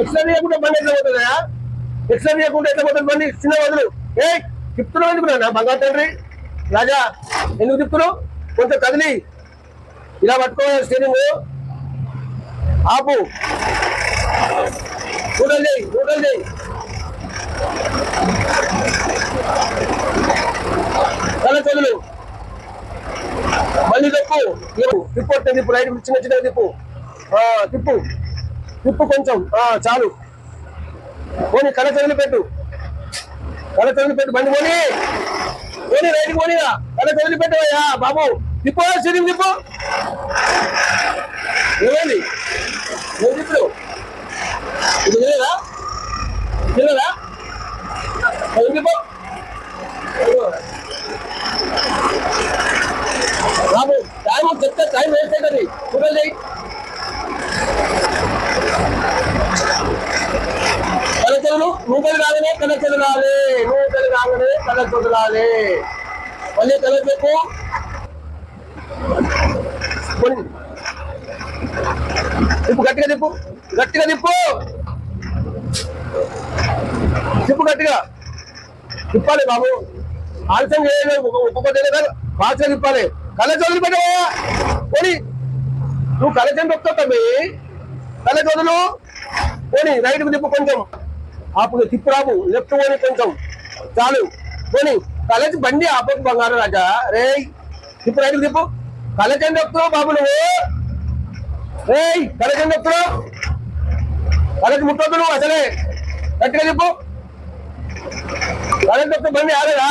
Extra చేయకుండా బండి ఎట్లా పోతుందా ఎక్స్ట్రా తీయకుండా ఎట్లా పోతుంది బండి? చిన్న వదులు. ఏ తిప్పుతున్నావు ఎందుకు నా బంగారు తండ్రి. రాజా ఎందుకు తిప్పుతున్నావు? కొంత కదిలి. ఇలా పట్టుకోవాలి స్టీరింగ్. ఆపు. నూడల్ చేయి నూడల్ చేయి. తల చదులు. మళ్ళీ తప్పు తిప్పు తిప్పు వస్తుంది తిప్పు రైట్ చిన్న చిన్న తిప్పు. తిప్పు. తిప్పు కొంచెం. చాలు. పోనీ కళ చదువులు పెట్టు. కళ చదువులు పెట్టు. బండి పోనీ. పోనీ రైట్ పోనీరా కళ చదువులు పెట్టు అయ్యా బాబు. తిప్పు సిరిం తిప్పు ఏమండి ఏం తిప్పుడు ఇది తెలియదా తెలియదా చదువు తిప్పు బాబు టైం చెప్తే టైం వేస్ట్ అవుతుంది. చూడండి నువ్వు నూకలు కాగానే కలచదు నువ్వు నూకలు కాగానే కలచదు మళ్ళీ కల చెప్పు తిప్పు గట్టిగా తిప్పు గట్టిగా తిప్పు తిప్పు గట్టిగా. తిప్పాలి బాబు. ఆలస్యం చేయలేదు. ఒక్కొక్కటి ఫాస్ట్గా తిప్పాలి కళ్ళ చదువులు పెట్టవా పోనీ. నువ్వు కళ్ళ చెంది వస్తావు తమ్మి కళ్ళ చదువులు పోనీ రైట్ తిప్పు కొంచెం. అప్పుడు తిప్పురాబు లెఫ్ట్ పోని కొంచెం. చాలు. పోనీ కళ్ళకి బండి ఆపకు బంగారు రాజా. రే తిప్పు రైతు తిప్పు. కలెక్ట్ చెంది బాబు నువ్వు? రేయ్ కలెక్ట్ చెంది వస్తున్నావు కళ్ళకి ముట్టొద్దు నువ్వు అసలే. గట్టిగా తిప్పు. కలెక్ట్ వస్తే బండి ఆడదా